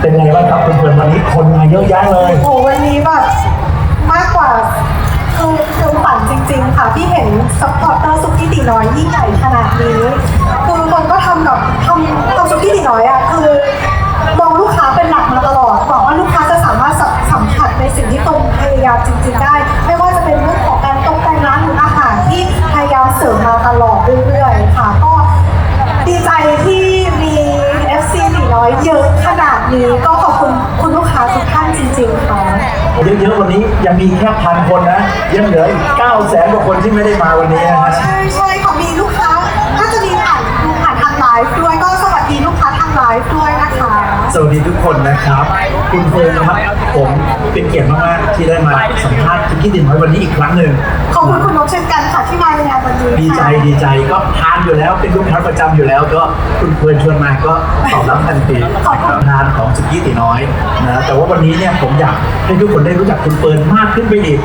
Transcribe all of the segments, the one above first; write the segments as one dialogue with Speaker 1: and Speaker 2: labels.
Speaker 1: เป็นไงบ้างครับเพื่อนๆวันนี้คนมาเยอะแยะเลย
Speaker 2: โอ้วันนี้แบบมากกว่าคือคือฝันจริง ๆ ค่ะที่เห็นสปอร์ตเตอร์สุกี้ตีน้อยยิ่งใหญ่ขนาดนี้ นาดนี้ก็ขอบคุณคุณลูกค้าทุกท่านจริงๆค่ะ
Speaker 1: เยอะๆวันนี้ยังมีแค่พันคนนะ ยังเหลืออีก9 0 0แสนกว่าคนที่ไม่ได้มาวันนี้นะฮะ
Speaker 2: ใช่ใช่ค่ะมีลูกค้าน่าจะมีผ่านดูผ่านทางไลฟ์ด้วยก็สวัสดีลูกค้าทางไลฟ์ด้วยนะคะ
Speaker 1: สวัสดีทุกคนนะครับ คุณเฟิร์นครับผมเป็นเกียรติมากๆที่ได้มาสัมภาษณ์คุณคิดดินไว้วันนี้อีกครั้งหนึ่ง
Speaker 2: ขอบคุณคุณนกเช่นกันค่ะที่มาในงานวันนี้
Speaker 1: ดีใจ
Speaker 2: ค่ะ
Speaker 1: ดีใจก็ทานอยู่แล้วเป็นลูกค้าประจำอยู่แล้ว ก็คุณเฟิร์นชวนมาก็ตอบรับทันที
Speaker 2: ขอบคุณ
Speaker 1: ทานของสุกี้ตีน้อยนะแต่ว่าวันนี้เนี่ยผมอยากให้ทุกคนได้รู้จักคุณเฟิร์นมากขึ้นไปอีก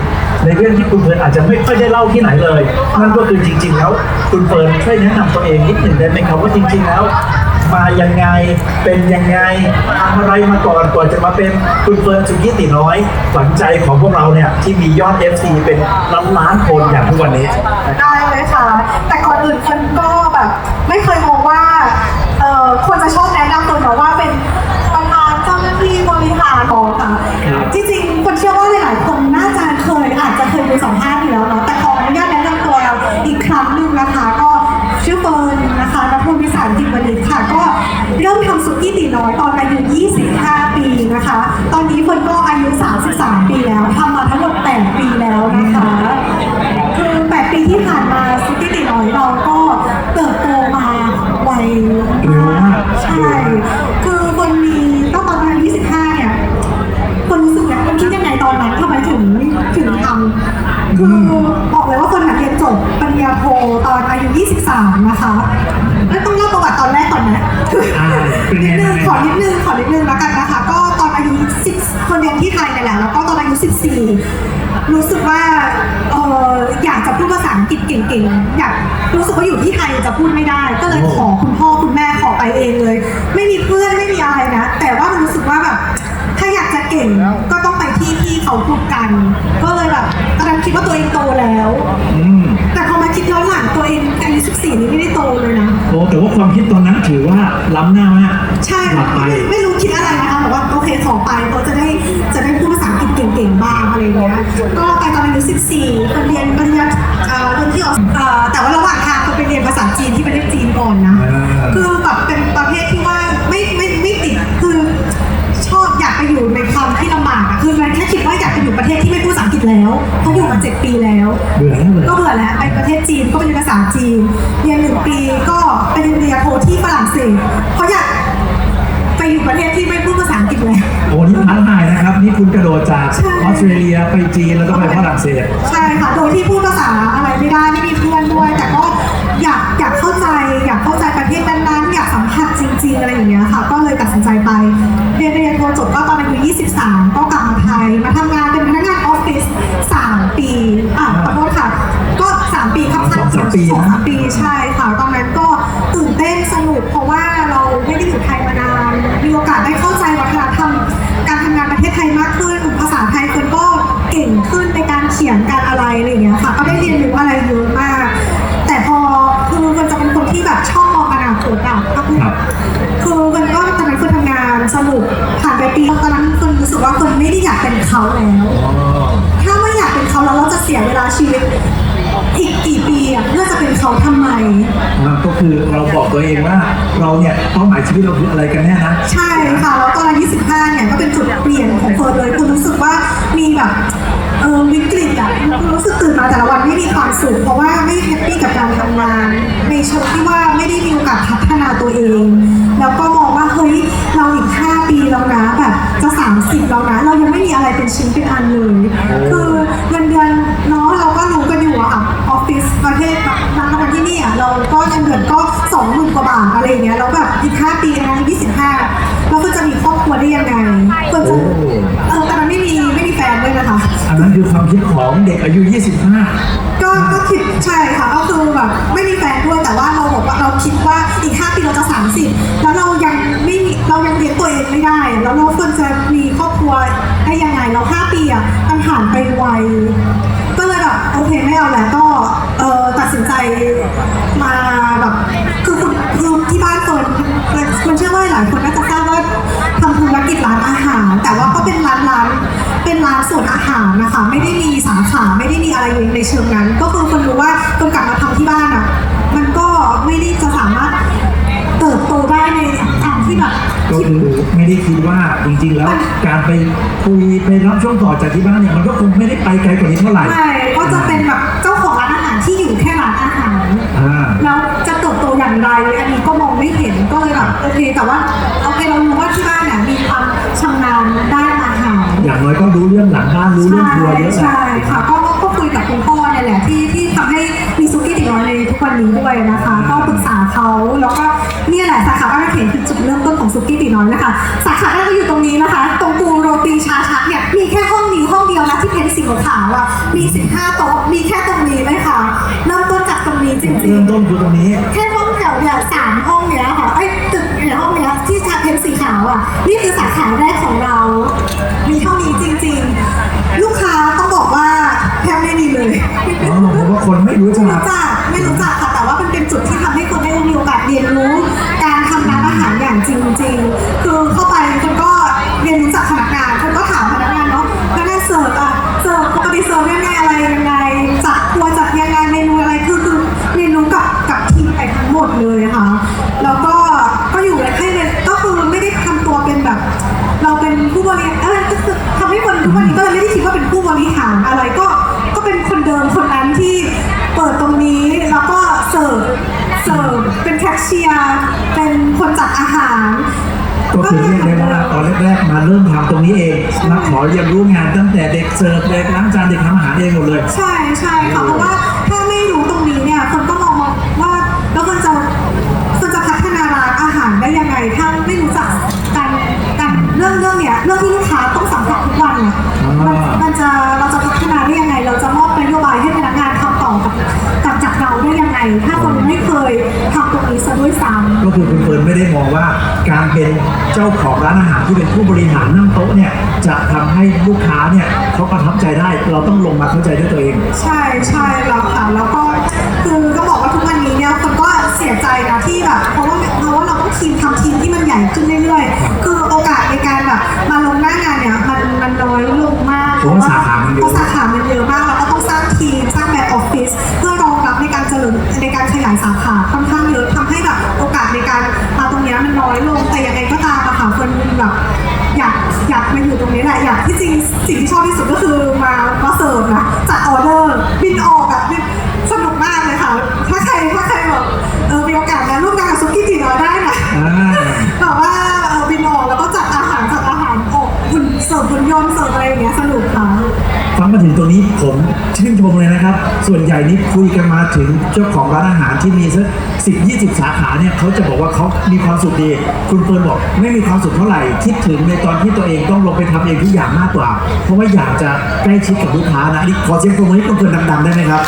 Speaker 1: ในเรื่องที่คุณเฟิร์นอาจจะไม่ค่อยได้เล่าที่ไหนเลยนั่นก็คือจริง ๆ แล้ว คุณเฟิร์นช่วยแนะนำตัวเองนิดหนึ่งได้ไหมครับว่าจริง ๆ แล้ว มายังไงเป็นยังไงทำอะไรมาก่อนก่อนจะมาเป็นคุณเฟิร์นสุกี้ตีน้อยฝันใจของพวกเราเนี่ยที่มียอด FC เป็นล้านล้านๆคนอย่างทุกวันนี้นะครับ
Speaker 2: ได้เลยค่ะ แต่ก่อนอื่นคนก็แบบ ไม่เคยมองว่าเอ่อควรจะชอบแนะนำตัวเนาะว่าเป็นประธานเจ้าหน้าที่บริหารของค่ะ
Speaker 1: ครับ
Speaker 2: จริงๆคนเชื่อว่าหลายๆคน ริ่มทำสุกี้ตีน้อยตอนอายุ 25 ปีนะคะ ตอนนี้เฟิร์นก็อายุ 33 ปีแล้วทำมาทั้งหมด 8 ปีแล้วนะคะ คือ 8 ปีที่ผ่านมาซิตี้ตีน้อยเราก็เติบโตมาไว
Speaker 1: เร็วมาก
Speaker 2: ใช่ คือคนมีตั้งตอนอายุ 25 เนี่ยคนรู้สึกเนี่ยคนคิดยังไงตอนนั้นทำไมถึงถึงทำคือบอกเลยว่าคนหัดเรียนจบปริญญาโทตอนอายุ 23 นะคะ นะ
Speaker 1: อ่าเป็น
Speaker 2: นิ
Speaker 1: ไง
Speaker 2: ดนึง
Speaker 1: บ้าง
Speaker 2: ขอนิดนึงขอนิดนึงแล้วกันนะคะ ก็ตอนอายุ10คนเรียนที่ไทยนี่นแหละแล้วก็ตอนอายุ 14 รู้สึกว่าเอออยากจะพูดภาษาอังกฤษเก่งๆ อยากรู้สึกว่าอยู่ที่ไทยจะพูดไม่ได้ ก็เลยขอคุณพ่อคุณแม่ขอไปเองเลย ไม่มีเพื่อนไม่มีอะไรนะ แต่ว่ามันรู้สึกว่าแบบถ้าอยากจะเก่งก็ต้องไปที่ที่เขาพูดกัน ก็เลยแบบตอนนั้นคิดว่าตัวเองโตแล้ว
Speaker 1: อืม
Speaker 2: แต่พอมา คิดย้อนหลังตัวเองอายุ14นี่ไม่ได้โตเลยนะ
Speaker 1: โอ้แต่ว่าความคิดตอนนั้นถือว่าล้ำหน้ามาก
Speaker 2: ใช่
Speaker 1: หลับไป
Speaker 2: ไม่ไม่รู้คิดอะไรนะคะแต่ว่าโอเคขอไปเพราะจะได้จะ ปอยู่ประเทศที่ไม่พูดภาษาอังกฤษแล้วเพราะอยู่มาเจ็ดปีแล้ว
Speaker 1: เบื่อแล้วเลย
Speaker 2: ก็เบื่อแล้วไปประเทศจีนก็ไปเรียนภาษาจีนเรียนหนึ่งปีก็ไปเรียนปริญญาโทที่ฝรั่งเศสเพราะอยากไปอยู่ประเทศที่ไม่พูดภาษาอังกฤษแล้ว
Speaker 1: โอ้นี่ท้าทายนะครับ นี่คุณกระโดดจาก
Speaker 2: ใช่
Speaker 1: ออสเตรเลียไปจีนแล้วก็ไปฝรั่งเศส
Speaker 2: ใช่ค่ะ โดยที่พูดภาษาอะไรไม่ได้ไม่มีเพื่อนด้วย แต่ก็อยากอยากเข้าใจ อยากเข้าใจประเทศนั้นๆ อยากสัมผัสจริง ๆ อะไรอย่างเงี้ยค่ะ ก็เลยตัดสินใจไป เรียนเรียนโทจบก็ตอนอายุ23 ก็กลับมาไทย มาทำงานเป็นพนักงาน
Speaker 1: สองสามปีนะ
Speaker 2: สองสามปีใช่ค่ะ ตอนนั้นก็ตื่นเต้นสนุกเพราะว่าเราไม่ได้อยู่ไทยมานาน มีโอกาสได้เข้าใจวัฒนธรรมการทำงานประเทศไทยมากขึ้น ภาษาไทยคนก็เก่งขึ้นในการเขียนการอะไรอะไรอย่างเงี้ยค่ะ ก็ได้เรียนรู้อะไรเยอะมาก แต่พอคือมันจะเป็นคนที่แบบชอบมองอนาคตอะก็คือ
Speaker 1: ครับ
Speaker 2: คือมันก็ตอนนั้นคนทำงานสนุกผ่านไปปีตอนนั้นคนรู้สึกว่าคนไม่ได้อยากเป็นเขาแล้ว ถ้าไม่อยากเป็นเขาแล้วเราจะเสียเวลาชีวิต
Speaker 1: คือเราบอกตัวเองว่าเราเนี่ยเป้าหมายชีวิตเราคืออะไรกันแน่นะ
Speaker 2: ใช่ค่ะแล้วตอนอายุ25เนี่ยก็เป็นจุดเปลี่ยนของเฟิร์นเลยคือรู้สึกว่ามีแบบเออวิกฤตอะรู้สึกตื่นมาแต่ละวันไม่มีความสุขเพราะว่าไม่แฮปปี้กับการทำงาน ในเชิงที่ว่าไม่ได้มีโอกาสพัฒนาตัวเอง แล้วก็มองว่าเฮ้ยเราอีก 5 ปีแล้วนะแบบจะ 30 แล้วนะเรายังไม่มีอะไรเป็นชิ้นเป็นอันเลยคือเงินเดือน นี่อะเราก็เงินเดือนก็สองหมื่นกว่าบาทอะไรอย่างเงี้ยแล้วแบบอีกห้าปีนะยี่สิบห้าเราก็จะมีครอบครัวได้ยังไงควรจะ
Speaker 1: โอ้
Speaker 2: เออแต่มันไม่มีไม่มีแฟนด้วยนะคะ
Speaker 1: อันนั้นคือความคิดของเด็กอายุ 25
Speaker 2: ก็ก็คิดใช่ค่ะก็คือแบบไม่มีแฟนด้วยแต่ว่าเราบอกว่าเราคิดว่าอีก 5 ปีเราจะ 30 แล้วเรายังไม่มีเรายังเลี้ยงตัวเองไม่ได้ แล้วเราอะมันผ่านไปไวก็เลยแบบโอเคไม่เอาแล้วก็เออตัดสินใจมาแบบคือคุณคือที่บ้านเฟิร์นมันมันเชื่อว่าหลายคนน่าจะทราบว่าทำธุรกิจร้านอาหาร แต่ว่าก็เป็นร้านร้านเป็นร้านส่วนอาหารนะคะ ไม่ได้มีสาขาไม่ได้มีอะไรในเชิงนั้น ก็คือคนรู้ว่าคนกลับมาทำที่บ้านอะมันก็ไม่ได้จะสามารถเติบโตได้ในทางที่แบบ
Speaker 1: ก็คือไม่ได้คิดว่าจริงๆแล้วการไปคุยไปรับช่วงต่อจากที่บ้านเนี่ยมันก็คงไม่ได้ไปไกลกว่านี้เท่าไหร่
Speaker 2: ใช่ก็จะเป็นแบบเจ้าของ ไรอันนี้ก็มองไม่เห็นก็เลยแบบโอเค แต่ว่าโอเคเรารู้ว่าที่บ้านเนี่ยมีความชำนาญด้านอาหาร
Speaker 1: อย่างน้อยก็รู้เรื่องหลังบ้านรู้เรื่องครัวเยอะแหละ
Speaker 2: ใช่ค่ะก็ก็ คุยกับคุณพ่อเนี่ยแหละที่ที่ทำให้มีซุกี้ติดน้อยในทุกวันนี้ด้วยนะคะ ก็ปรึกษาเขาแล้วก็เนี่ยแหละสาขาบ้านเขนคือจุดเริ่มต้นของซุกี้ติดน้อยนะคะสาขาแรกก็อยู่ตรงนี้นะคะ ตรงปูโรตีชาชักเนี่ยมีแค่ห้องนี้ห้องเดียวนะที่เป็นสีขาวๆอะมี 15โต๊ะมีแค่ตรงนี้เลยค่ะเริ่มต้นจากตรงนี้จริง
Speaker 1: เริ่ม
Speaker 2: ๆ
Speaker 1: ต้นคือตรงนี้
Speaker 2: แค่ห้องแถวเนี่ยสามห้องเนี้ยค่ะไอ้ยตึกเนี่ยห้องเนี้ยที่ชาเพนสีขาวอะนี่คือสาขาแรกของเรา มีเท่านี้จริงๆ ลูกค้า
Speaker 1: แรกๆมาเริ่มทำตรงนี้เองมาขอเรียนรู้งานตั้งแต่เด็กเสิร์ฟเด็กล้างจานเด็กทำอาหารเองหมดเลย
Speaker 2: ใช่ใช่ค่ะเพราะว่าถ้าไม่รู้ตรงนี้เนี่ยคนก็มองว่าแล้วคนจะคนจะพัฒนาร้านอาหารได้ยังไงถ้าไม่รู้จักการการเรื่องเรื่องเนี้ยเรื่องที่ลูกค้าต้องสัมผัสทุกวันเนี่ยมันมันจะ คื
Speaker 1: อคุณเฟิร์นไม่ได้มองว่าการเป็นเจ้าของร้านอาหารที่เป็นผู้บริหารนั่งโต๊ะเนี่ยจะทำให้ลูกค้าเนี่ยเขาประทับใจได้ เราต้องลงมาเข้าใจด้วยตัวเอง
Speaker 2: ใช่ใช่เราค่ะแล้วก็คือ อยากมาอยู่ตรงนี้แหละอย่างที่จริงสิ่งที่ชอบที่สุดก็คือมา
Speaker 1: ผมชื่นชมเลยนะครับ ส่วนใหญ่นี่คุยกันมาถึงเจ้าของร้านอาหารที่มีสักสิบยี่สิบสาขาเนี่ยเขาจะบอกว่าเขามีความสุขดี คุณเฟิร์นบอกไม่มีความสุขเท่าไหร่คิดถึงในตอนที่ตัวเองต้องลงไปทำเองทุกอย่างมากกว่า เพราะว่าอยากจะใกล้ชิดกับลูกค้านะอันนี่ขอเสียงปรบมือให้คุณเฟิร์นดังๆได้ไหมครับ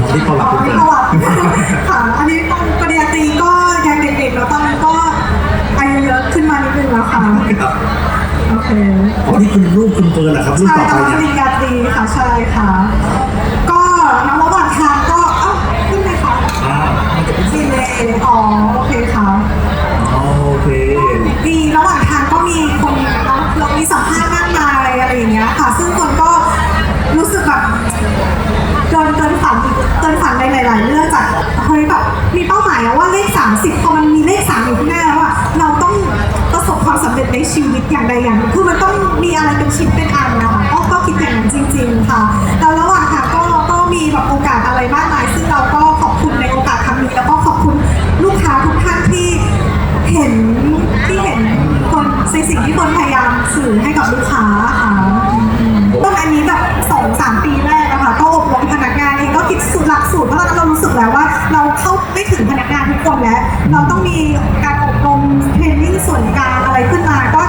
Speaker 1: ขอที่ประวัติคุณเฟิร์น คุณลูกคุณเฟิร์นเหรอครับลูก
Speaker 2: ใช่
Speaker 1: ต่อ
Speaker 2: ต
Speaker 1: ไป
Speaker 2: อนป
Speaker 1: เนี่ย
Speaker 2: ริญญาตรีค่ะใช่ค่ะ ก็น้องระหว่างทางก็เอ้าขึ้นไหมคะ
Speaker 1: อ่ามันจะเป็น
Speaker 2: ดีเลยอ๋อโอเคค่ะ
Speaker 1: อ๋อโอเค
Speaker 2: ดีระหว่างทางก็มีคนเรามีสัมภาษณ์มากมายอะไรอย่างเงี้ยค่ะ ซึ่งคนก็รู้สึกแบบเกินเกินฝันเกินฝันในหลาย ๆ เรื่องจากเฮ้ยแบบมีเป้าหมายอะว่าเลข 30พอมันมีเลข3อยู่ข้างหน้าแล้วอะเราต้องประ สบความสำเร็จในชีวิตอย่างใดอย่างหนึ่งคือมันต้องมีอะไรเป็นชิ้นเป็นอันนะคะก็ก็คิดอย่างนั้นจริง ๆ ค่ะแล้วระหว่างทางก็ก็มีแบบโอกาสอะไรมากมาย ซึ่งเราก็ขอบคุณในโอกาสครั้งนี้แล้วก็ขอบคุณลูกค้าทุกท่านที่เห็นที่เห็นคนในสิ่งที่คนพยายามสื่อให้กับลูกค้าค่ะต้นอันนี้แบบสองสามปีแรกนะคะก็อบรมพนักงานเองก็คิดสูตรหลักสูตรเพราะตอนนั้นเรารู้สึกแล้วว่า เราเข้าไม่ถึงพนักงานทุกคนแล้ว เราต้องมีการอบรมเทรนนิ่งส่วนกลาง อะไรขึ้นมาก็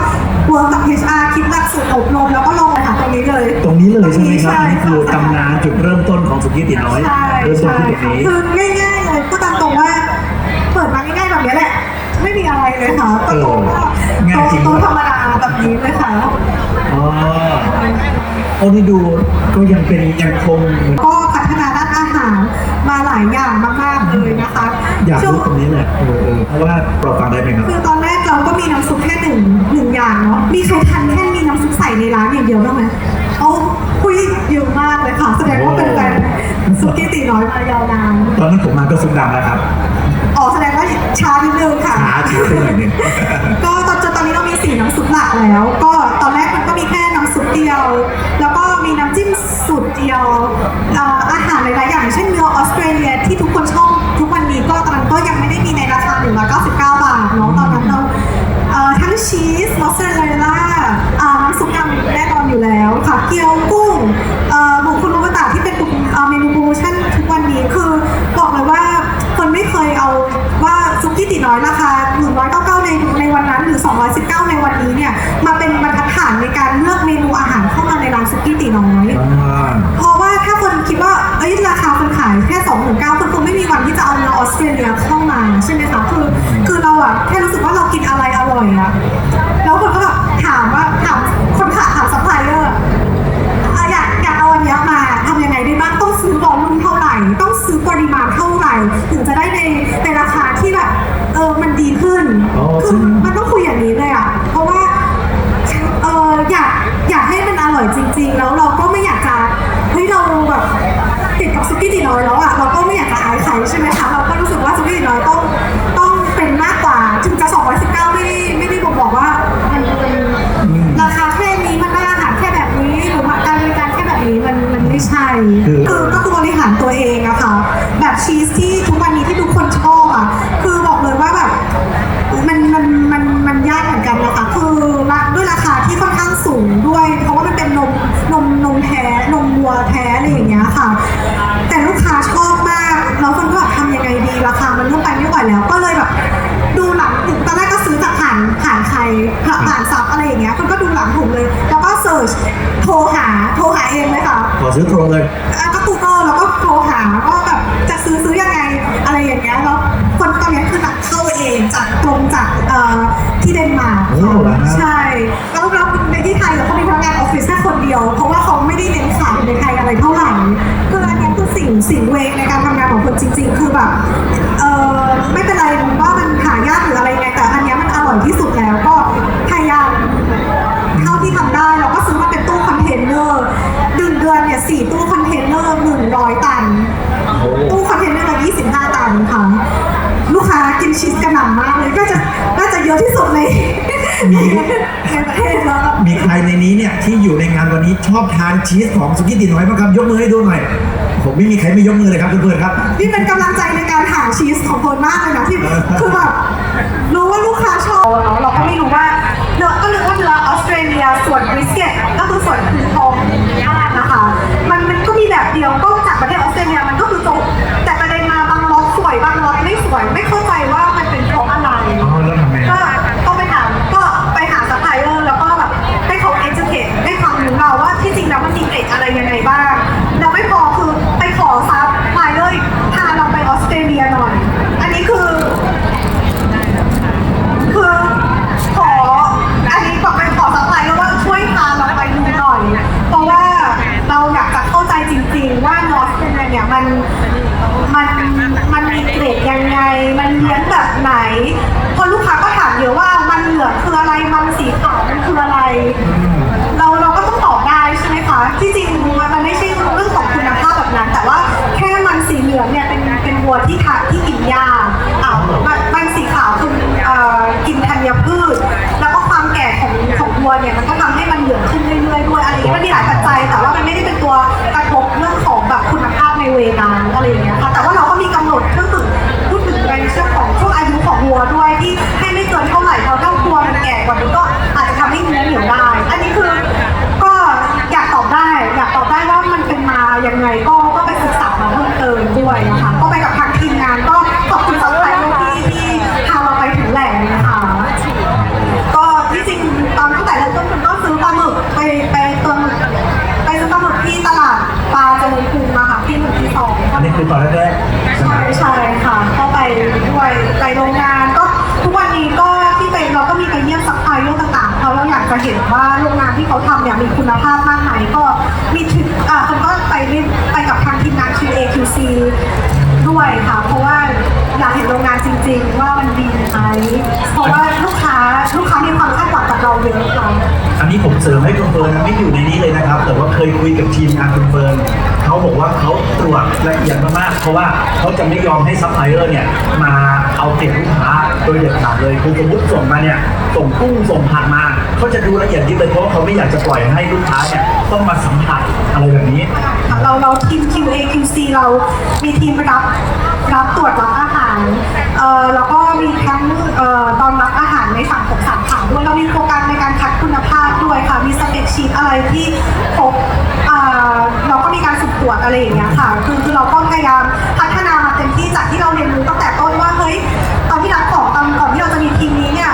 Speaker 2: เวิร์กกับ HR คิดหลักสูตรอบรมแล้วก็ลงมาหาตรงนี้เลย
Speaker 1: ตรงนี้เลยใช่ไหมครับ
Speaker 2: ใช่
Speaker 1: นี่คือตำนานจุดเริ่มต้นของสุกี้ติน้อย
Speaker 2: ใช่
Speaker 1: เริ่มต้น
Speaker 2: ใช่
Speaker 1: ที่ตรงนี้
Speaker 2: คือง่ายๆเลยพูดตามตรงว่าเปิดมาง่ายๆแบบนี้แหละ ไม่มีอะไรเลยค่ะก็ตรงว่า
Speaker 1: ง่ายจริง
Speaker 2: โต๊ะ
Speaker 1: ด้วย
Speaker 2: ธรรมดาแบบนี้เลยค่ะ
Speaker 1: อ๋อโอ้นี่ดูก็ยังเป็นยังคง
Speaker 2: ก็พัฒนาด้านอาหารมาหลายอย่างมากๆเลยนะคะ
Speaker 1: อยาก
Speaker 2: ช่ว
Speaker 1: รู้
Speaker 2: ง
Speaker 1: ตรงนี้แหละเออเออเพราะว่าเราฟังได้ไหมครับ
Speaker 2: คือตอนแรก เราก็มีน้ำซุปแค่หนึ่งหนึ่งอย่างเนาะ มีใครทันแค่มีน้ำซุปใส่ในร้านอย่างเดียวบ้างไหมเอาคุยเยอะมากเลยค่ะ แสดงว่าเป็นแฟนซุกี้ตีน้อยมายาวนาน
Speaker 1: ตอนนั้นผมมาก็ซุปดำแล้วครับ
Speaker 2: อ๋อแสดงว่าช้านิดนึงค่ะ
Speaker 1: ช้าชิวไปหน่อยหนึง
Speaker 2: ก็ตอนจนตอนนี้เรามีสีน้ำซุปหลักแล้ว ก็ตอนแรกมันก็มีแค่น้ำซุปเดียว แล้วก็มีน้ำจิ้มสูตรเดียวเอ่ออาหารหลายๆอย่างอย่าง เช่นเนื้อออสเตรเลียที่ทุกคนชอบทุกวันนี้ก็ตอนนั้นก็ยังไม่ได้มีในราคา199บาทเนาะตอนนั้นเราเอ่อทั้ง ชีสมอสซาเรลล่าอ่าน้ำซุปกำแน่น
Speaker 1: อ
Speaker 2: นอยู่แล้วค่ะ เกี๊ยวกุ้ คือคือก็คื
Speaker 1: อ
Speaker 2: บริหารตัวเองอะค่ะ แบบชีสที่ทุกวันนี้ที่ทุกคนชอบอะคือบอกเลยว่าแบบมันมันมันมันยากเหมือนกันนะคะคือราด้วยราคาที่ค่อนข้างสูงด้วย เพราะว่ามันเป็นนมนมนมแท้นมวัวแท้อะไรอย่างเงี้ยค่ะ แต่ลูกค้าชอบมากแล้วคนก็แบบทำยังไงดีราคามันเริ่มไปไม่ไหวแล้ว ก็เลยแบบดูหลังถุงตอนแรกก็ซื้อจากผ่านผ่านใครผ่านซับอะไรอย่างเงี้ยคนก็ดูหลังถุงเลย แล้วก็เสิร์ชโทรหาโทรหาเองเลยค่ะ
Speaker 1: ข อซื้อโทรเลย
Speaker 2: อะก็กูเกิลแล้วก็โทรหาว่าแบบจะซื้อซื้อยังไงอะไรอย่างเงี้ยแล้วคนตอนนี้คือหนักเข้าเองจากตรงจากเอ่อที่เดนมาร์ก
Speaker 1: โอ้เหรอฮะ
Speaker 2: ใช่แล้วเราในที่ไทยเราก็มีพนักงานออฟฟิศแค่คนเดียว เพราะว่าเขาไม่ได้เน้นขายในไทยอะไรเท่าไหร่คืออันเนี้ยคือสิ่งสิ่งเวในการทำงานของคนจริง ๆ คือแบบเออไม่เป็นไรว่ามันหายากหรืออะไรไงแต่อันเนี้ยมันอร่อยที่สุด บห้าตันค่ะลูกค้ากินชีสกระหน่ำมากเลยก็จะน่าจะเยอะที่สุดใน
Speaker 1: มี
Speaker 2: ในประเทศแล้ว
Speaker 1: มีใครในนี้เนี่ยที่อยู่ในงานวันนี้ชอบทานชีสของสุกี้ตีน้อยบ้างครับยกมือให้ดูหน่อย ผมไม่มีใครไม่ยกมือเลยครับเพื่อนๆครับ
Speaker 2: นี่เป็นกำลังใจในการหาชีสของคนมากเลยนะที่คือแบบรู้ว่าลูกค้าชอบเนาะเราก็ไม่รู้ว่าเนื้อก็นึกว่าเนื้อออสเตรเลียส่วนบริสเกตก็คือส่วนพื้นทองย่างนะคะ มันมันก็มีแบบเดียวก็จากประเทศออสเตรเลียมันก็ เนี่ยมีคุณภาพมากไหมก็มีถึงอ่าคนก็ไปไปกับทางทีมงาน QA QC ด้วยค่ะ เพราะว่าอยากเห็นโรงงานจริง ๆ ว่ามันดีไหมเพราะว่าลูกค้าลูกค้ามีความคาดหวังกับเราเยอะค่ะ
Speaker 1: อันนี้ผมเสริมให้คุณเฟิร์นนะไม่อยู่ในนี้เลยนะครับ แต่ว่าเคยคุยกับทีมงานคุณเฟิร์น เขาบอกว่าเขาตรวจละเอียดมากๆเพราะว่าเขาจะไม่ยอมให้ซัพพลายเออร์เนี่ยมาเอาเปรียบลูกค้าโดยเด็ดขาดเลยคือสมมติส่งมาเนี่ยส่งกุ้งส่งผักมาเขาจะดูละเอียดยิบเลยเพราะว่าเขาไม่อยากจะปล่อยให้ลูกค้าเนี่ยต้องมาสัมผัสอะไรแบบนี้
Speaker 2: เราเราทีม QA QC เรามีทีมรับรับตรวจรับ อาหารเอ่อแล้วก็มีทั้งเอ่อตอนรับอาหารในฝั่งของสาขาด้วยเรามีโครงการในการคัดคุณภาพด้วยค่ะมีสเปคชีตอะไรที่ครบอ่าเราก็มีการสุดตรวจอะไรอย่างเงี้ยค่ะคือคือเราก็พยายามพัฒนามาเต็มที่จากที่เราเรียนรู้ตั้งแต่ต้นว่าเฮ้ยตอนที่รับของตอนก่อนที่เราจะมีทีมนี้เนี่ย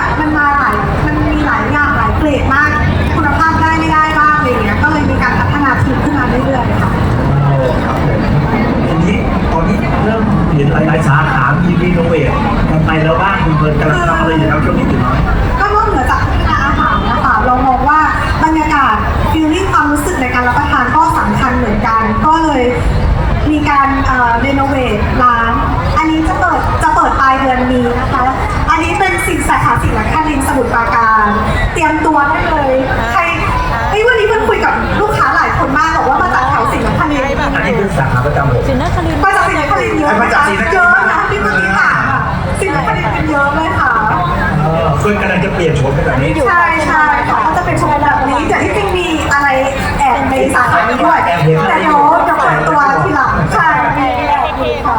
Speaker 2: ห็นหลายๆ
Speaker 1: สาขามีรีโนเวทกันไปแล้วบ้างคุณเฟิร์นกำลังทำอะไรอยู่ครับช่วงนี้ถึงน้อย
Speaker 2: ก็นอกเหนือจากพัฒนาอาหารนะคะเรามองว่าบรรยากาศฟีลลิ่งความรู้สึกในการรับประทานก็สำคัญเหมือนกัน ก็เลยมีการเรโนเวทร้าน อันนี้จะเปิดจะเปิดปลายเดือนนี้นะคะ อันนี้เป็นสินสาขาสินค้ารินสมุทรปราการ เตรียมตัวได้เลย ใคร ริน
Speaker 1: อันนี้คือสาขาประจำผม
Speaker 3: สินนครินทร์
Speaker 2: มาจากสินค้ารินเยอะ
Speaker 1: มาจากศรีนครินทร์
Speaker 2: เยอะนะที่เมื่อกี้ถามอะสินค้ารินเป็นเยอะเลยค่ะ
Speaker 1: เออเพื่อนกำลังจะเปลี่ยนโฉมเป็นแบบนี้
Speaker 2: ใช่ใช่ค่ะก็จะเป็นโชว์แบบนี้แต่ที่จริงมีอะไรแอบในสาขานี้ด้วยแต่เดี๋ยวจะเปิดตัวทีหลังใช่มีแอบมีค่ะ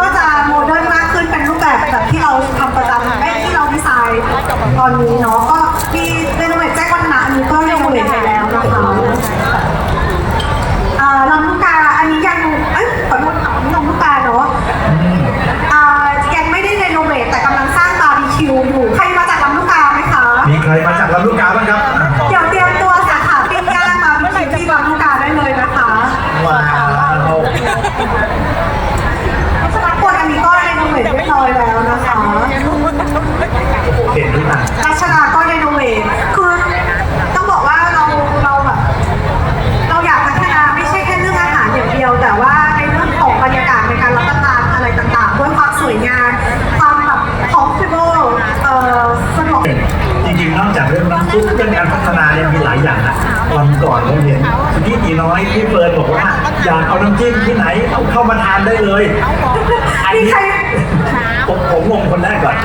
Speaker 2: ก็จะโมเดิร์นมากขึ้นเป็นรูปแบบแบบที่เราทำประจำไม่ที่เราดีไซน์ตอนนี้เนาะ
Speaker 1: จากเรื่องน้ำซุปเรื่องการพัฒนาเนี่ยมีหลายอย่างนะวันก่อนผมเห็นพี่ตีน้อยพี่เฟิร์นบอกว่าอยากเอาน้ำจิ้มที่ไหนเอาเข้ามาทานได้เลยอัน
Speaker 2: มี
Speaker 1: นี้
Speaker 2: ใคร
Speaker 1: ผมผมงงคนแรกก่อน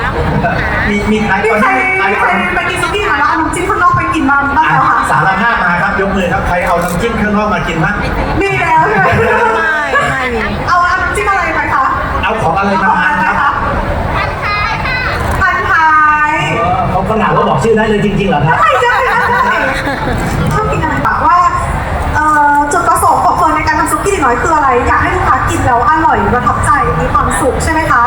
Speaker 1: มีมีใคร
Speaker 2: มี
Speaker 1: ตอน
Speaker 2: ใคร
Speaker 1: นี้ใคร
Speaker 2: มีใค
Speaker 1: เอา
Speaker 2: รไปกินซุกี้มาแล้วเอาน้ำจิ้มข้างนอกไปกินมาบ้าง
Speaker 1: อะ
Speaker 2: แล้วค่ะ
Speaker 1: สารภาพมาครับยกมือครับใครเอาน้ำจิ้มข้างนอกมากินบ้าง
Speaker 2: มีแล้วใช่ไหม
Speaker 3: ไม่ไม่มี
Speaker 2: เอาน้ำจิ้มอะไรไปคะ
Speaker 1: เอาของอะไรมาทานครับ
Speaker 2: พันท้ายค่ะพันท้าย
Speaker 1: เออเขาขนาดว่าบอกชื่อได้ เลยจริงๆเหรอครับ
Speaker 2: ไม่ใช่ชอบกินอะไรแบบว่าเอ่อจุดประสงค์ของเฟิร์นในการทำซุกี้น้อยคืออะไร อยากให้ลูกค้ากินแล้วอร่อยประทับใจมีความสุขใช่ไหมคะ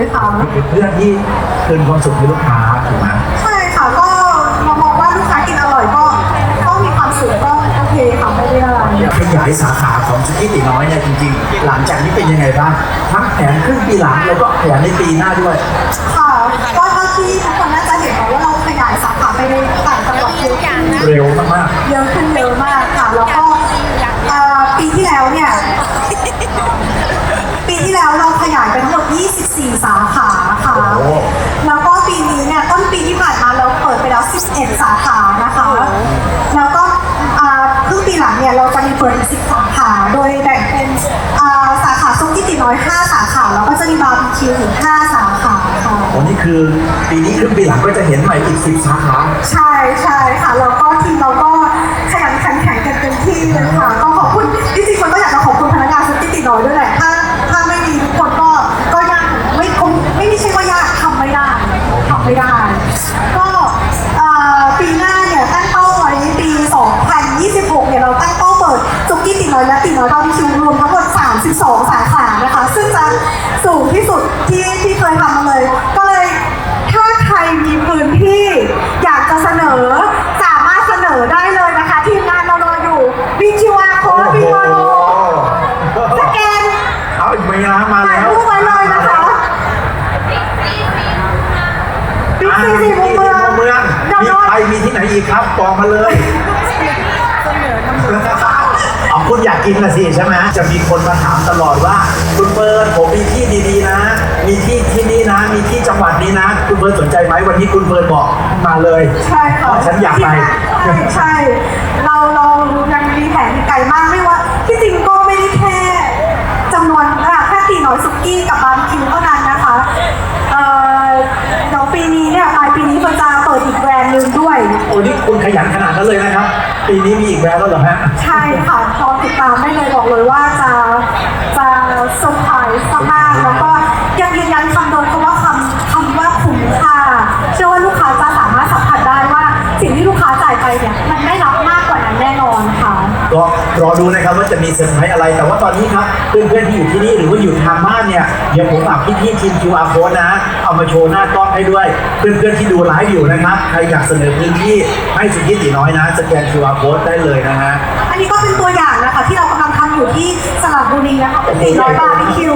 Speaker 2: เลยค่ะเพื่อที่คืนความสุขให้ลูกค้า
Speaker 1: ถูกไหม
Speaker 2: ใช่ค่ะก็มามองว่าลูกค้ากินอร่อยก็ก็มีความสุขก็โอเคค่ะไม่ได้อะไร
Speaker 1: อยากขยายสาขาของชุกี้ตีน้อยเนี่ยจริงๆ หลังจากนี้เป็นยังไงบ้างทั้งแผนครึ่งปีหลังแล้วก็แผนในปีหน้าด้วย
Speaker 2: ค่ะก็เท่าที่ทุกคนน่าจะเห็นว่าเราขยายสาขาไปในต่างจังหวัดเยอะขึ้น
Speaker 1: เร็วมาก
Speaker 2: เยอะขึ้นเยอะมากค่ะแล้วก็เอ่อปีที่แล้วเนี่ยปีที่แล้วเราข ยายไปทั้งหมด 24 สาขาค่ะแล้วก็ปีนี้11 สาขานะคะ แล้วก็อ่าครึ่งปีหลังเนี่ยเราจะมีเปิดอีก10สาขา โดยแบ่งเป็นอ่าสาขาซุกี้ตีน้อย 5 สาขา แล้วก็จะมีบาร์บีคิวถึง5สาขาค่ะ
Speaker 1: วันนี้คือปีนี้ครึ่งปีหลังก็จะเห็นใหม่อีกสิบสาขา
Speaker 2: ใช่ใช่ค่ะแล้วก็ มีที่ไหนอีกครับ
Speaker 1: บอกมาเลยเอาคุณอยากกินนะสิใช่ไหมจะมีคนมาถามตลอดว่า คุณเฟิร์นผมมีที่ดีๆนะ มีที่ที่นี่นะ มีที่จังหวัดนี้นะ คุณเฟิร์นสนใจไหมวันนี้คุณเฟิร์นบอกมาเลย
Speaker 2: ใช่ค่ะ
Speaker 1: ฉันอยากไป
Speaker 2: ใช่ใช่ เราเรายังมีแผนไกลมากไม่ว่า ที่จริงก็ไม่ได้แค่จำนวนอะแค่ตีน้อยสุกี้กับบาร์บีคิว
Speaker 1: โอ้นี่คุณขยันขนาดนั้นเลยนะครับ ปีนี้มีอีกแบรนด์แล้วเหรอฮะ
Speaker 2: ใช่ค่ะรอติดตามได้เลยบอกเลยว่าจะจะเซอร์ไพรส์มากๆแล้วก็ยังยืนยันคำเดิมคำว่าคำคำว่าคุ้มค่าเชื่อว่าลูกค้าจะสามารถสัมผัสได้ว่า สิ่งที่ลูกค้าจ่ายไปเนี่ยมันได้รับมากกว่านั้นแน่นอนค่ะ
Speaker 1: ก็ รอดูนะครับว่าจะมีเซอร์ไพรส์อะไร แต่ว่าตอนนี้ครับเพื่อนๆที่อยู่ที่นี่หรือว่าอยู่ทางบ้านเนี่ยเดี๋ยวผมฝากพี่ๆทีม QR code นะ เอามาโชว์หน้ากล้องให้ด้วย เพื่อนๆที่ดูไลฟ์อยู่นะครับใครอยากเสนอพื้นที่ให้สุกี้ตีน้อยนะสแกน QR code ได้เลยนะฮะ
Speaker 2: อันนี้ก็เป็นตัวอย่างนะคะที่เรากำลังทำอยู่ที่สระบุรีนะคะเป็นตีน้อยบาร์บีคิว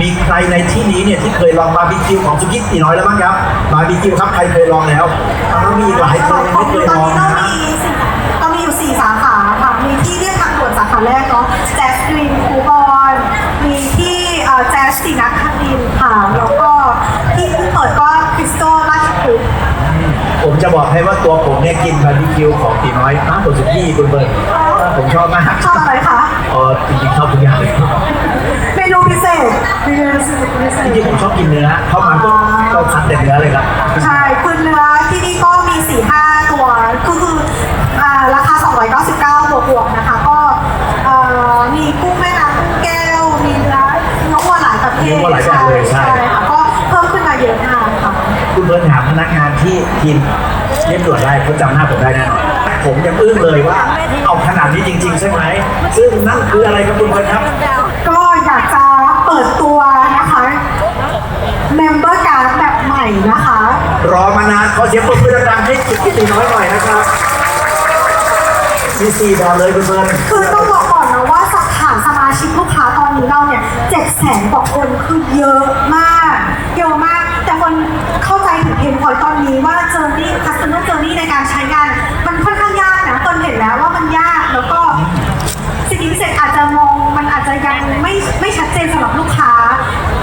Speaker 2: มีใครในที่นี้เนี่ยที่เค
Speaker 1: ยลองบาร์บีคิวของสุกี้ตีน้อยแล้วบ้างครับ บาร์บีคิวครับใครเคยลองแล้วอ้าวมีอีกหลายคนยังไม่เคยลอง
Speaker 2: ตอน
Speaker 1: นะ
Speaker 2: นี้เรามีสี่เรามีอยู่สี่สาขาค่ะ มีที่เรียกทางด่วนสาขาแรกเนาะแจ๊สกรีนคูบอนมีที่เอ่อแจ๊สสีนักคดินทร์ค่ะ แล้วก็ที่เพิ่งเปิดก็คริสโตราชพฤกษ์
Speaker 1: ผมจะบอกให้ว่าตัวผมเนี่ยกินบาร์บีคิวของตีน้อยมากกว่าสุกี้คุณเบิร์ดผมชอบมาก
Speaker 2: ชอบอะไรคะ
Speaker 1: เออจริงๆชอบทุกอย่างเลย
Speaker 2: เมนูพิเศษเมนูพิเศษพิเศ
Speaker 1: จ
Speaker 2: ษ
Speaker 1: ริงๆผมชอบกินเนื้อเข้ามาก็ก็คัดแต่เนื้อเลยครับ
Speaker 2: ใช่คือเนื้อที่นี่ก็มี4ี่ห้าตัวคือคืออ่าราคา 299 บวกบวกๆนะคะ ก็เอ่อมีกุ้งแม่น้ำกุ้งแก้ว มีเนื้อเนื้อวัวหลายประเภท
Speaker 1: เนื้อวัวหลายแบบเลยใช่
Speaker 2: ค่ะก็เพิ่มขึ้นมาเยอะมากค่ะ
Speaker 1: คุณเบิร์ดถามพนักงานที่กินเรียบด่วนได้เขาจำหน้าผมได้แน่นอนผมยังอึ้งเลยว่าเอาขนาดนี้จริง ๆ ใช่ไหม ซึ่งนั่นคืออะไรครับคุณเบิร์ดครับ
Speaker 2: ก็อยากจะเปิดตัวนะคะเมมเบอร์การ์ดแบบใหม่นะคะ
Speaker 1: รอมานานขอเสียงปรบมือดังๆให้สุกี้ตีน้อยหน่อยนะครับมีสี่แบบเลยคุณเบิร์ด
Speaker 2: คือต้องบอกก่อนนะว่าสถานสมาชิกลูกค้าตอนนี้เราเนี่ยเจ็ดแสนกว่าคนคือเยอะมาก เยอะมาก แต่คนเข้าใจถึงเพนพอยตอนนี้ว่าเจอร์นี่ customer journey ในการใช้งานมันค่อนข้างยากนะตนเห็นแล้วว่ามันยาก แล้วก็ สิทธิพิเศษอาจจะมองมันอาจจะยังไม่ไม่ชัดเจนสำหรับลูกค้า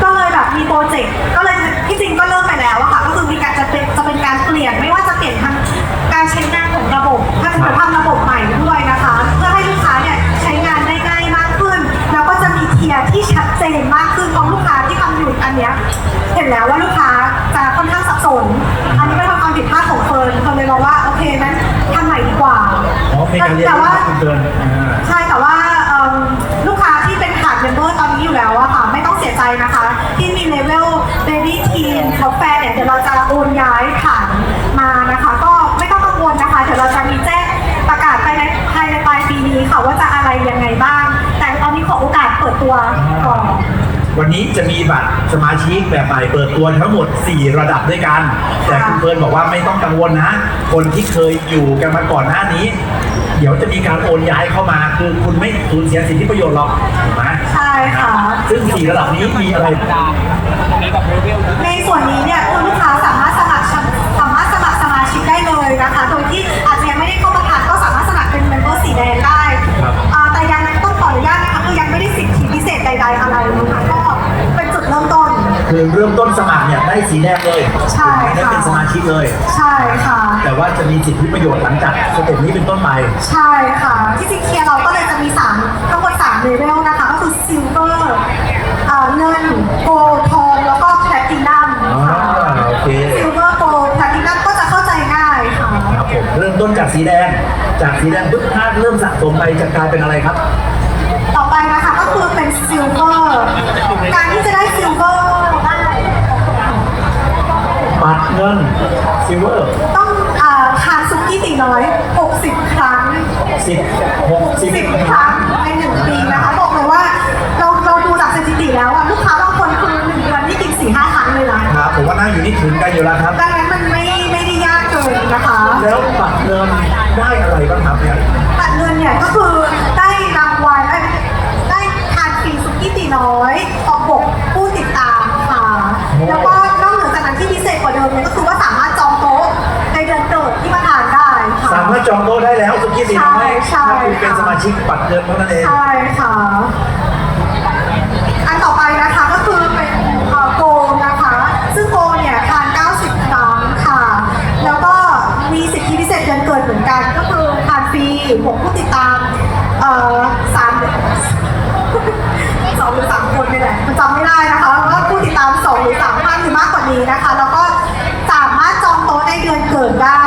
Speaker 2: ก็เลยแบบมีโปรเจกต์ก็เลยที่จริงก็เริ่มไปแล้วอะค่ะ ก็คือมีการจะเป็นจะเป็นการเปลี่ยนไม่ว่าจะเปลี่ยนทางการใช้งานของระบบถ้าจะทำระบบใหม่ด้วยนะคะ เพื่อให้ลูกค้าเนี่ยใช้งานได้ง่ายมากขึ้น แล้วก็จะมีเทียร์ที่ชัดเจนมากขึ้นเพราะลูกค้าที่ทำอยู่อันเนี้ยเห็นแล้วว่าลูกค้าจะค่อนข้างสับสนอันนี้เป็นความผิดพลาดของเฟิร์นเฟิร์นเลยบอกว่าโอเคนั้นทำใหม่ดีกว่าแต่ว่า ใจนะคะ ที่มีเลเวล Baby Teen กาแฟเนี่ยเดี๋ยวเราจะโอนย้ายฐานมานะคะ ก็ไม่ต้องกังวลนะคะเดี๋ยวเราจะมีแจ้งประกาศภายในภายในปลายปีนี้ค่ะว่าจะอะไรยังไงบ้าง แต่ตอนนี้ขอโอกาสเปิดตัวก่อน
Speaker 1: วันนี้จะมีบัตรสมาชิกแบบใหม่เปิดตัวทั้งหมด 4 ระดับด้วยกัน แต่คุณเฟิร์นบอกว่าไม่ต้องกังวลนะ คนที่เคยอยู่กันมาก่อนหน้านี้ เดี๋ยวจะมีการโอนย้ายเข้ามาคือคุณไม่สูญเสียสิทธิประโยชน์หรอกถูกไหม ซึ่ง4ระดับนี้มีอะไรบ้าง
Speaker 2: ในส่วนนี้เนี่ยคุณลูกค้าสามารถสมัครสามารถสมัครสมาชิกได้เลยนะคะโดยที่อาจจะยังไม่ได้เข้ามาทานก็สามารถสมัครเป็นเมมเบอร์สีแดงได้อ่าแต่ยังต้องขออนุญาตนะคะคือยังไม่ได้สิทธิพิเศษใด ๆ อะไรนะคะก็เป็นจุดเริ่มต้น
Speaker 1: คือเริ่มต้นสมัครเนี่ยได้สีแดงเลย
Speaker 2: ใช่ค่ะ
Speaker 1: ได้เป็นสมาชิกเลย
Speaker 2: ใช่ค่ะ
Speaker 1: แต่ว่าจะมีสิทธิประโยชน์หลังจากสเต็ปนี้เป็นต้นไป
Speaker 2: ใช่ค่ะ ที่จริงเคลียร์เราก็เลยจะมีสามทั้งหมดสามเลเวลนะคะก็ คือซิลเวอร์เงินโกลทองแล้วก็แพลตินัม
Speaker 1: อ๋อ
Speaker 2: ค่ะ
Speaker 1: โอเค
Speaker 2: ซิลเวอร์โกลแพลตินัมก็จะเข้าใจง่ายค่ะ
Speaker 1: ครับผมเริ่มต้นจากสีแดง จากสีแดงปุ๊บถ้าเริ่มสะสมไปจะกลายเป็นอะไรครับ
Speaker 2: ต่อไปนะคะก็คือเป็นซิลเวอร์การที่จะได้ซิลเวอร์ได้
Speaker 1: บัตรเงินซิลเวอร์
Speaker 2: ต้องอ่าทานซุกี้ตีน้อย 60 ครั้ง
Speaker 1: สิบหกสิบ
Speaker 2: 10ครั้ง เดือนนี่กิน4 5ครั้งเลยนะ
Speaker 1: ครับผมว่านั่งอยู่นี่ถึงกันอยู่แล้วครับ
Speaker 2: ดังนั้นมันไม่ไม่ได้ยากเกินนะคะ
Speaker 1: แล้วบัตรเงินได้อะไรบ้างครับเนี่ย
Speaker 2: บัตรเงินเนี่ยก็คือได้รางวัลได้ได้ทานฟรีซุกี้ตีน้อยออกบกผู้ติดตามค่ะ แล้วก็นอกเหนือจากนั้นที่พิเศษกว่าเดิมเนี่ยก็คือว่าสามารถจองโต๊ะในเดือนเกิดที่มาทานได้ค่ะ
Speaker 1: สามารถจองโต๊ะได้แล้วสุกี้ตีน้อย
Speaker 2: ใช่
Speaker 1: ถ้าคุณเป็น
Speaker 2: ค่ะ
Speaker 1: สมาชิกบัตรเงินเท่านั้นเอง
Speaker 2: ใช่ค่ะ รือสามคนนี่แหละมันจำไม่ได้นะคะว่าผู้ติดตามสองหรือสามท่านหรือมากกว่านี้นะคะ แล้วก็สามารถจองโต๊ะในเดือนเกิดได้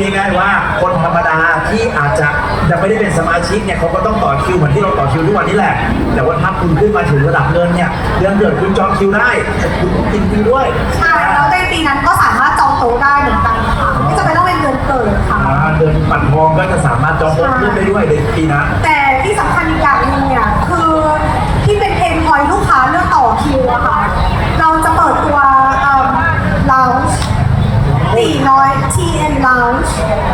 Speaker 2: ง่าย
Speaker 1: ๆว่าคนธรรมดาที่อาจจะยังไม่ได้เป็นสมาชิกเนี่ยเขาก็ต้องต่อคิวเหมือนที่เราต่อคิวทุกวันนี้แหละ แต่ว่าถ้าคุณขึ้นมาถึงระดับเงินเนี่ยเดือนเกิดคุณจองคิวได้แต่คุณต้องกินฟรีด้วย
Speaker 2: ใช่แล้วในปีนั้นก็สามารถจองโต๊ะได้เหมือนกันค่ะไม่จำเป็นต้องเป็นเดือนเกิดค่ะ
Speaker 1: อ่าเดือนปันทองก็จะสามารถจองโต๊ะขึ้นได้ด้วยในปีนะ
Speaker 2: แต่ที่สำคัญอีกอย่างหนึงเนี่ยคือที่เป็นเพนพอยลูกค้าเรื่องต่อคิวอะค่ะ Lounge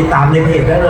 Speaker 2: ติดตามในเพจได้
Speaker 1: เลย